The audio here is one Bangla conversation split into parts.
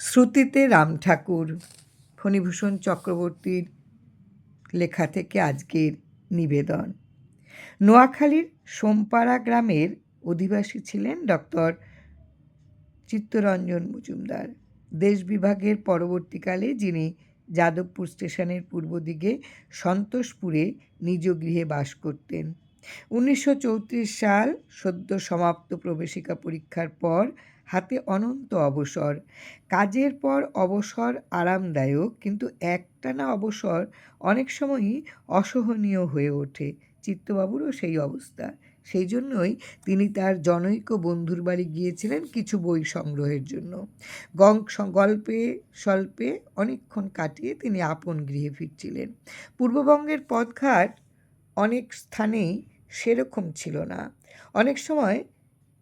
শ্রুতিতে রাম ঠাকুর, ফণীভূষণ চক্রবর্তীর লেখা থেকে আজকের নিবেদন। নোয়াখালীর সোমপাড়া গ্রামের অধিবাসী ছিলেন ডক্টর চিত্তরঞ্জন মজুমদার। দেশ বিভাগের পরবর্তীকালে যিনি যাদবপুর স্টেশনের পূর্ব দিকে সন্তোষপুরে নিজ গৃহে বাস করতেন। উনিশশো চৌত্রিশ সাল সদ্য সমাপ্ত প্রবেশিকা পরীক্ষার পর হাতে অনন্ত অবসর। কাজের পর অবসর আরামদায়ক, কিন্তু একটানা অবসর অনেক সময়ই অসহনীয় হয়ে ওঠে। চিত্তবাবুরও সেই অবস্থা। সেই জন্যই তিনি তার জনৈক বন্ধুর বাড়ি গিয়েছিলেন কিছু বই সংগ্রহের জন্য। গং, গল্পে, স্বল্পে অনেকক্ষণ কাটিয়ে তিনি আপন গৃহে ফিরছিলেন। পূর্ববঙ্গের পথঘাট অনেক স্থানেই সেরকম ছিল না। অনেক সময়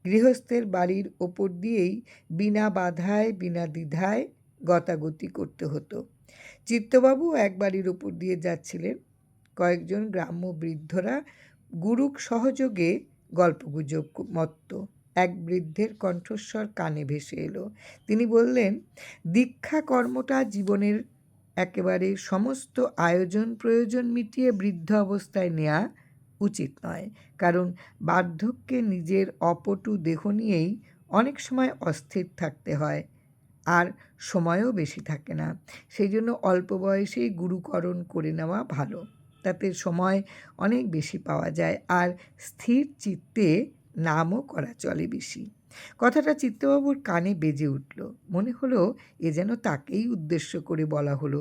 গৃহস্থের বাড়ির ওপর দিয়েই বিনা বাধায়, বিনা দ্বিধায় গতাগতি করতে হতো। চিত্তবাবু এক বাড়ির ওপর দিয়ে যাচ্ছিলেন। কয়েকজন গ্রাম্য বৃদ্ধরা গুরুক সহযোগে গল্পগুজব মত্ত। এক বৃদ্ধের কণ্ঠস্বর কানে ভেসে এলো। তিনি বললেন, দীক্ষা কর্মটা জীবনের একেবারে সমস্ত আয়োজন প্রয়োজন মিটিয়ে বৃদ্ধ অবস্থায় নেওয়া উচিত নয়। কারণ বার্ধক্যে নিজের অপটু দেহ নিয়েই অনেক সময় অস্থির থাকতে হয় আর সময়ও বেশি থাকে না। সেই জন্য অল্প বয়সেই গুরুকরণ করে নেওয়া ভালো। তাতে সময় অনেক বেশি পাওয়া যায় আর স্থির চিত্তে নামও করা চলে বেশি। কথাটা চিত্তবাবুর কানে বেজে উঠল। মনে হলো এ যেন তাকেই উদ্দেশ্য করে বলা হলো।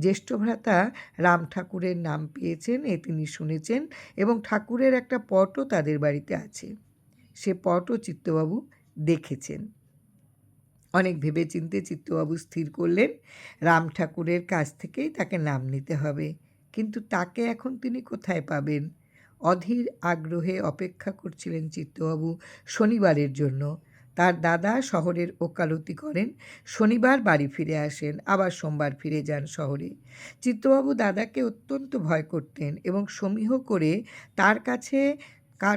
জ্যেষ্ঠ ভ্রাতা রাম ঠাকুরের নাম পেয়েছেন, এ তিনি শুনেছেন এবং ঠাকুরের একটা পটও তাদের বাড়িতে আছে। সে পটও চিত্তবাবু দেখেছেন। অনেক ভেবে চিনতে চিত্তবাবু স্থির করলেন, রাম ঠাকুরের কাছ থেকেই তাকে নাম নিতে হবে। কিন্তু তাকে এখন তিনি কোথায় পাবেন? অধীর আগ্রহে অপেক্ষা করছিলেন চিত্তবাবু শনিবারের জন্য। তার দাদা শহরের ওকালতি করেন, শনিবার বাড়ি ফিরে আসেন, আবার সোমবার ফিরে যান শহরে। চিত্তবাবু দাদাকে অত্যন্ত ভয় করতেন এবং সমীহ করে তার কাছে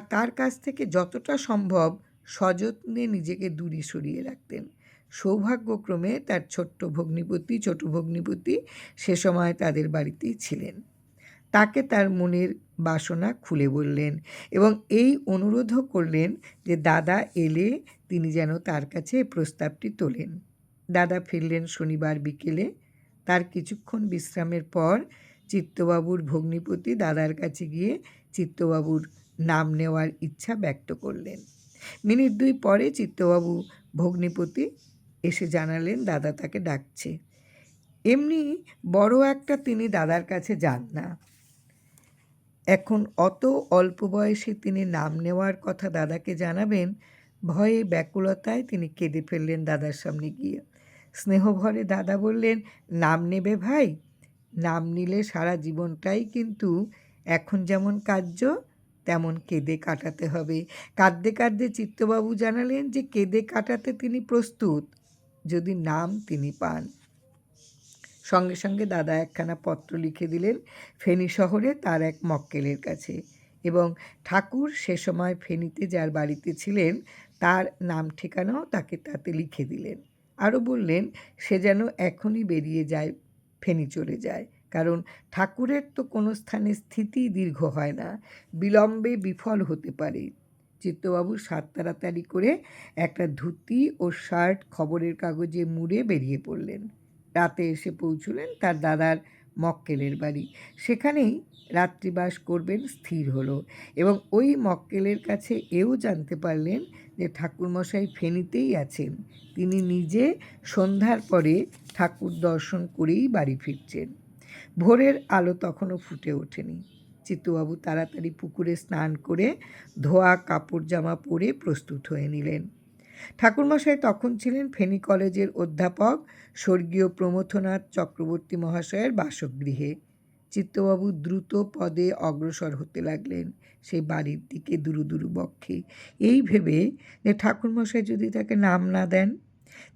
তার কাছ থেকে যতটা সম্ভব সযত্নে নিজেকে দূরে সরিয়ে রাখতেন। সৌভাগ্যক্রমে তার ছোট্ট ভগ্নিপতি, ছোট ভগ্নিপতি সে সময় তাদের বাড়িতেই ছিলেন। তাকে তার মনের বাসনা খুলে বললেন এবং এই অনুরোধও করলেন যে দাদা এলে তিনি যেন তার কাছে প্রস্তাবটি তোলেন। দাদা ফিরলেন শনিবার বিকেলে। তার কিছুক্ষণ বিশ্রামের পর চিত্তবাবুর ভগ্নিপতি দাদার কাছে গিয়ে চিত্তবাবুর নাম নেওয়ার ইচ্ছা ব্যক্ত করলেন। মিনিট দুই পরে চিত্তবাবু ভগ্নিপতি এসে জানালেন, দাদা তাকে ডাকছে। এমনি বড় একটা তিনি দাদার কাছে যান না। এখন অত অল্প বয়সে তিনি নাম নেওয়ার কথা দাদাকে জানাবেন, ভয়ে ব্যাকুলতায় তিনি কেঁদে ফেললেন দাদার সামনে গিয়ে। স্নেহভরে দাদা বললেন, নাম নেবে ভাই? নাম নিলে সারা জীবনটাই কিন্তু এখন যেমন কার্য, তেমন কেঁদে কাটাতে হবে। কাঁদতে কাঁদতে চিত্তবাবু জানালেন যে কেঁদে কাটাতে তিনি প্রস্তুত, যদি নাম তিনি পান। সঙ্গে সঙ্গে দাদা একখানা পত্র লিখে দিলেন ফেনী শহরে তার এক মক্কেলের কাছে। এবং ঠাকুর সে সময় ফেনীতে যার বাড়িতে ছিলেন, তার নাম ঠিকানাও তাকে তাতে লিখে দিলেন। আরও বললেন, সে যেন এখনই বেরিয়ে যায়, ফেনী চলে যায়। কারণ ঠাকুরের তো কোনো স্থানে স্থিতি দীর্ঘ হয় না, বিলম্বে বিফল হতে পারে। চিত্তবাবু সাত তাড়াতাড়ি করে একটা ধুতি ও শার্ট খবরের কাগজে মুড়ে বেরিয়ে পড়লেন। রাতে এসে পৌঁছলেন তার দাদার মক্কেলের বাড়ি। সেখানেই রাত্রিবাস করবেন স্থির হলো এবং ওই মক্কেলের কাছে এও জানতে পারলেন যে ঠাকুরমশাই ফেনীতেই আছেন। তিনি নিজে সন্ধ্যার পরে ঠাকুর দর্শন করেই বাড়ি ফিরছেন। ভোরের আলো তখনও ফুটে ওঠেনি। চিত্তবাবু তাড়াতাড়ি পুকুরে স্নান করে ধোয়া কাপড় জামা পরে প্রস্তুত হয়ে নিলেন। ঠাকুরমশাই তখন ছিলেন ফেনী কলেজের অধ্যাপক, স্বর্গীয় প্রমথনাথ চক্রবর্তী মহাশয়ের বাসগৃহে। চিত্তবাবু দ্রুত পদে অগ্রসর হতে লাগলেন সেই বাড়ির দিকে দুরু দুরু বক্ষে। এই ভেবে যে ঠাকুরমশাই যদি তাকে নাম না দেন,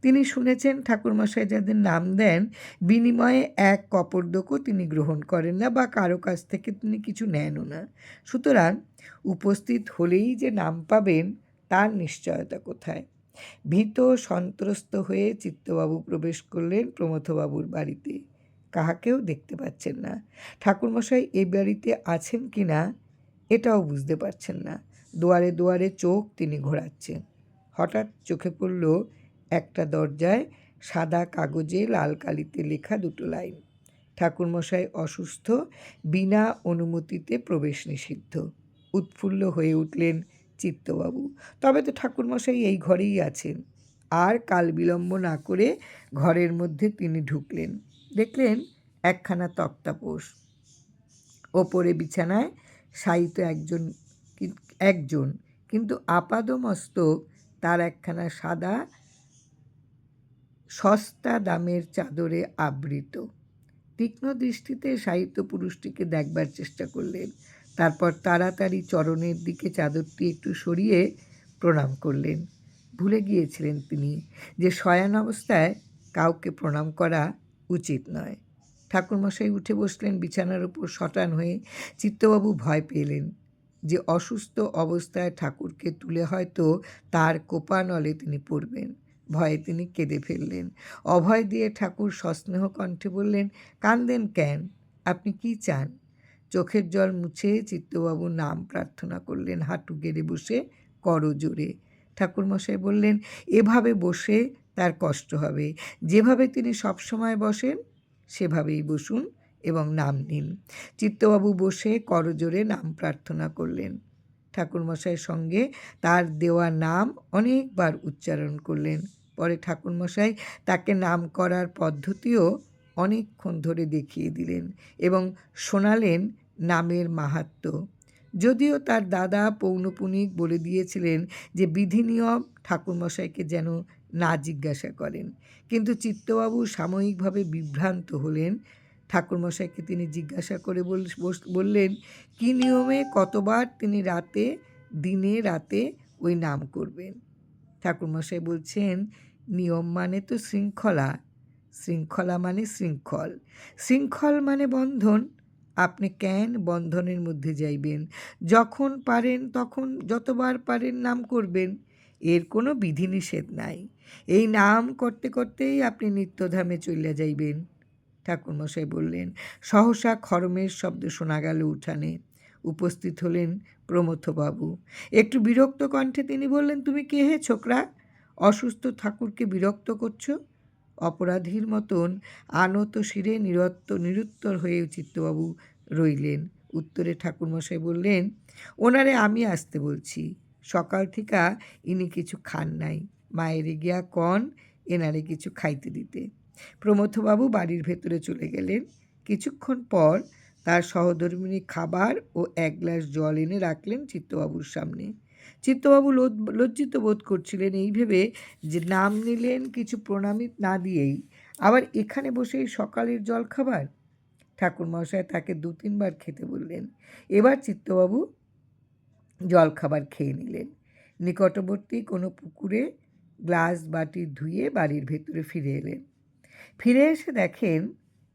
তিনি শুনেছেন ঠাকুরমশাই যাদের নাম দেন, বিনিময়ে এক কপর্দকও তিনি গ্রহণ করেন না বা কারও কাছ থেকে তিনি কিছু নেনও না। সুতরাং উপস্থিত হলেই যে নাম পাবেন, তার নিশ্চয়তা কোথায়? ভীত সন্ত্রস্ত হয়ে চিত্তবাবু প্রবেশ করলেন প্রমথবাবুর বাড়িতে। কাহাকেও দেখতে পাচ্ছেন না। ঠাকুরমশাই এই বাড়িতে আছেন কি না, এটাও বুঝতে পারছেন না। দুয়ারে দুয়ারে চোখ তিনি ঘোরাচ্ছেন। হঠাৎ চোখে পড়ল একটা দরজায় সাদা কাগজে লাল কালিতে লেখা দুটো লাইন। ঠাকুরমশাই অসুস্থ, বিনা অনুমতিতে প্রবেশ নিষিদ্ধ। উৎফুল্ল হয়ে উঠলেন চিত্তবাবু। তবে তো ঠাকুরমশাই এই ঘরেই আছেন। আর কাল বিলম্ব না করে ঘরের মধ্যে তিনি ঢুকলেন। দেখলেন একখানা তক্তাপোষ। ওপরে বিছানায় শায়িত একজন একজন, কিন্তু আপাদমস্তক তার একখানা সাদা সস্তা দামের চাদরে আবৃত। তীক্ষ্ণ দৃষ্টিতে সাহিত্য পুরুষটিকে দেখবার চেষ্টা করলেন। তারপর তাড়াতাড়ি চরণের দিকে চাদরটি একটু সরিয়ে প্রণাম করলেন। ভুলে গিয়েছিলেন তিনি যে শয়ান অবস্থায় কাউকে প্রণাম করা উচিত নয়। ঠাকুরমশাই উঠে বসলেন, বিছানার উপর শটান হয়ে চিত্তবাবু ভয় পেলেন যে অসুস্থ অবস্থায় ঠাকুরকে তুলে হয়তো তার কোপানলে তিনি পড়বেন। ভয়ে তিনি কেঁদে ফেললেন। অভয় দিয়ে ঠাকুর সস্নেহ কণ্ঠে বললেন, কান্দেন কেন? আপনি কি চান? চোখের জল মুছে চিত্তবাবু নাম প্রার্থনা করলেন, হাঁটু গেড়ে বসে করো জোরে। ঠাকুরমশাই বললেন, এভাবে বসে তার কষ্ট হবে। যেভাবে তিনি সবসময় বসেন, সেভাবেই বসুন এবং নাম নিন। চিত্তবাবু বসে করজোরে নাম প্রার্থনা করলেন। ঠাকুরমশাইয়ের সঙ্গে তার দেওয়া নাম অনেকবার উচ্চারণ করলেন। পরে ঠাকুরমশাই তাকে নাম করার পদ্ধতিও অনেকক্ষণ ধরে দেখিয়ে দিলেন এবং শোনালেন নামের মাহাত্ম। যদিও তার দাদা পৌনপুনিক বলে দিয়েছিলেন যে বিধি নিয়ম ঠাকুরমশাইকে যেন না জিজ্ঞাসা করেন। কিন্তু চিত্তবাবু সাময়িকভাবে বিভ্রান্ত হলেন। ঠাকুরমশাইকে তিনি জিজ্ঞাসা করে বললেন, কি নিয়মে কতবার তিনি রাতে, দিনে রাতে ওই নাম করবেন? ঠাকুরমশাই বলছেন, নিয়ম মানে তো শৃঙ্খলা। শৃঙ্খলা মানে শৃঙ্খল। শৃঙ্খল মানে বন্ধন। আপনি কেন বন্ধনের মধ্যে যাইবেন? যখন পারেন তখন যতবার পারেন নাম করবেন। এর কোনো বিধিনিষেধ নাই। এই নাম করতে করতেই আপনি নিত্যধামে চলিয়া যাইবেন। ঠাকুরমশাই বললেন, সহসা খরমের শব্দ শোনা গেল উঠানে। উপস্থিত হলেন প্রমথবাবু। একটু বিরক্ত কণ্ঠে তিনি বললেন, তুমি কে হে ছোকরা? অসুস্থ ঠাকুরকে বিরক্ত করছ? অপরাধীর মতন আনত শিরে নিরত্ত নিরুত্তর হয়ে চিত্তবাবু রইলেন। উত্তরে ঠাকুরমশাই বললেন, ওনারে আমি আসতে বলছি। সকাল থেকে ইনি কিছু খান নাই। মায়ের গিয়া কন, এনারে কিছু খাইতে দিতে। প্রমথবাবু বাড়ির ভেতরে চলে গেলেন। কিছুক্ষণ পর তার সহধর্মিনী খাবার ও এক গ্লাস জল এনে রাখলেন চিত্তবাবুর সামনে। চিত্তবাবু লজ্জিত বোধ করছিলেন এই ভেবে যে নাম নিলেন কিছু প্রণামী না দিয়েই। আবার এখানে বসেই সকালের জল খাবার ঠাকুরমশাই তাকে দু তিনবার খেতে বললেন। এবার চিত্তবাবু জল খাবার খেয়ে নিলেন। নিকটবর্তী কোনো পুকুরে গ্লাস বাটি ধুয়ে বাড়ির ভেতরে ফিরে এলেন। ফিরে এসে দেখেন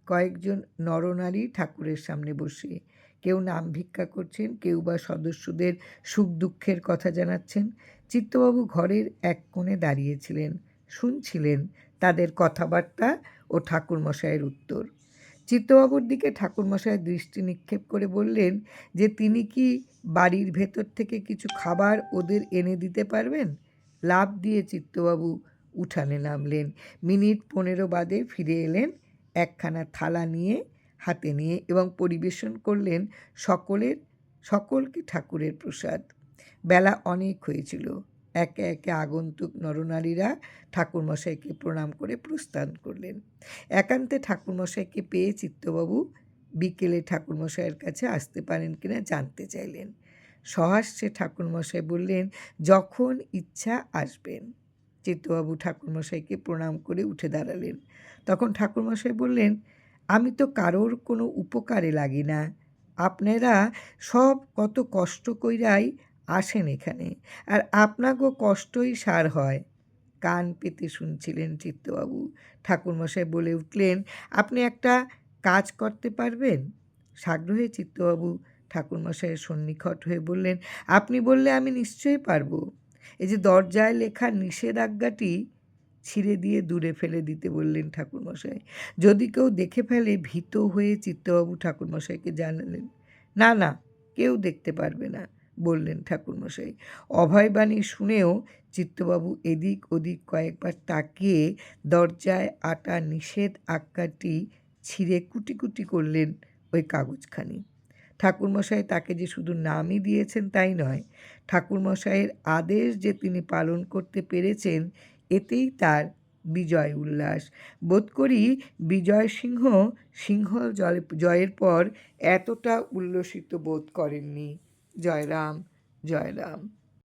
কয়েকজন নরনারী ঠাকুরের সামনে বসে কেউ নাম ভিক্ষা করছেন, কেউ বা সদস্যদের সুখ দুঃখের কথা জানাচ্ছেন। চিত্তবাবু ঘরের এক কোণে দাঁড়িয়েছিলেন, শুনছিলেন তাদের কথাবার্তা ও ঠাকুরমশাইয়ের উত্তর। চিত্তবাবুর দিকে ঠাকুরমশাই দৃষ্টি নিক্ষেপ করে বললেন যে, তিনি কি বাড়ির ভেতর থেকে কিছু খাবার ওদের এনে দিতে পারবেন? লাভ দিয়ে চিত্তবাবু উঠানে নামলেন। মিনিট পনেরো বাদে ফিরে এলেন, একখানা থালা নিয়ে হাতে নিয়ে এবং পরিবেশন করলেন সকলের, সকলকে ঠাকুরের প্রসাদ। বেলা অনেক হয়েছিল। একে একে আগন্তুক নরনারীরা ঠাকুরমশাইকে প্রণাম করে প্রস্থান করলেন। একান্তে ঠাকুরমশাইকে পেয়ে চিত্তবাবু বিকেলে ঠাকুরমশাইয়ের কাছে আসতে পারেন কিনা জানতে চাইলেন। সহাস্যে ঠাকুরমশাই বললেন, যখন ইচ্ছা আসবেন। চিত্তবাবু ঠাকুরমশাইকে প্রণাম করে উঠে দাঁড়ালেন। তখন ঠাকুরমশাই বললেন আমি তো কারোর কোনো উপকারে লাগি না। আপনারা সব কত কষ্ট কইরাই আসেন এখানে, আর আপনাকেও কষ্টই সার হয়। কান পেতে শুনছিলেন চিত্তবাবু। ঠাকুরমশাই বলে উঠলেন, আপনি একটা কাজ করতে পারবেন? সাগ্রহে চিত্তবাবু ঠাকুরমশাইয়ের সন্নিকট হয়ে বললেন, আপনি বললে আমি নিশ্চয়ই পারব। এই যে দরজায় লেখা নিষেধাজ্ঞাটি ছিঁড়ে দিয়ে দূরে ফেলে দিতে বললেন ঠাকুরমশাই। যদি কেউ দেখে ফেলে, ভীত হয়ে চিত্তবাবু ঠাকুরমশাইকে জানালেন, না না, কেউ দেখতে পারবে না, বললেন ঠাকুরমশাই। অভয়বাণী শুনেও চিত্তবাবু এদিক ওদিক কয়েকবার তাকিয়ে দরজায় আটা নিষেধ আজ্ঞাটি ছিঁড়ে কুটি কুটি করলেন ওই কাগজখানি। ঠাকুরমশাই তাকে যে শুধু নামই দিয়েছেন তাই নয়, ঠাকুরমশাইয়ের আদেশ যে তিনি পালন করতে পেরেছেন এতেই তার বিজয় উল্লাস। বোধ করি বিজয় সিংহ সিংহ জয় জয়ের পর এতটা উল্লসিত বোধ করেননি। জয়রাম জয়রাম।